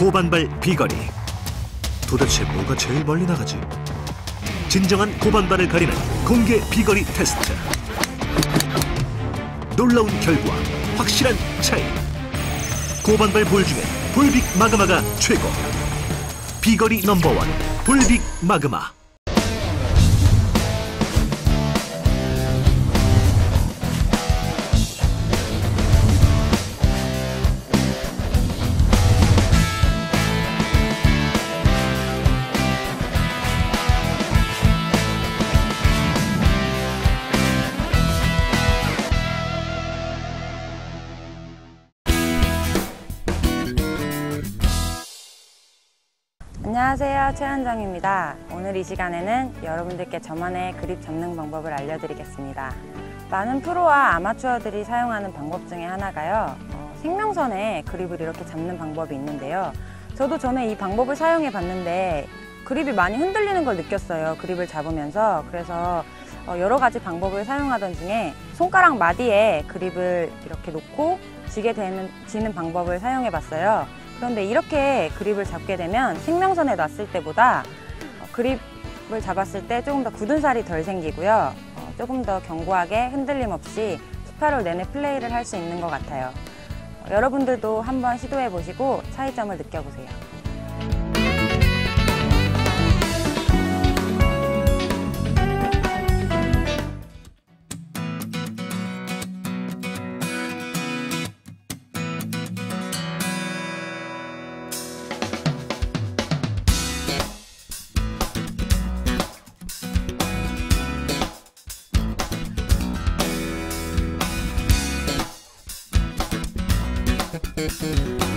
고반발 비거리. 도대체 뭐가 제일 멀리 나가지? 진정한 고반발을 가리는 공개 비거리 테스트. 놀라운 결과, 확실한 차이. 고반발 볼 중에 볼빅 마그마가 최고. 비거리 넘버원 볼빅 마그마. 안녕하세요. 최현정입니다. 오늘 이 시간에는 여러분들께 저만의 그립 잡는 방법을 알려드리겠습니다. 많은 프로와 아마추어들이 사용하는 방법 중에 하나가요. 어, 생명선에 그립을 이렇게 잡는 방법이 있는데요. 저도 전에 이 방법을 사용해 봤는데 그립이 많이 흔들리는 걸 느꼈어요 그립을 잡으면서. 그래서 어, 여러 가지 방법을 사용하던 중에 손가락 마디에 그립을 이렇게 놓고 쥐게 되는, 쥐는 방법을 사용해 봤어요 그런데 이렇게 그립을 잡게 되면 생명선에 놨을 때보다 어, 그립을 잡았을 때 조금 더 굳은 살이 덜 생기고요. 어, 조금 더 견고하게 흔들림 없이 18홀 내내 플레이를 할 수 있는 것 같아요. 어, 여러분들도 한번 시도해 보시고 차이점을 느껴보세요. Thank you.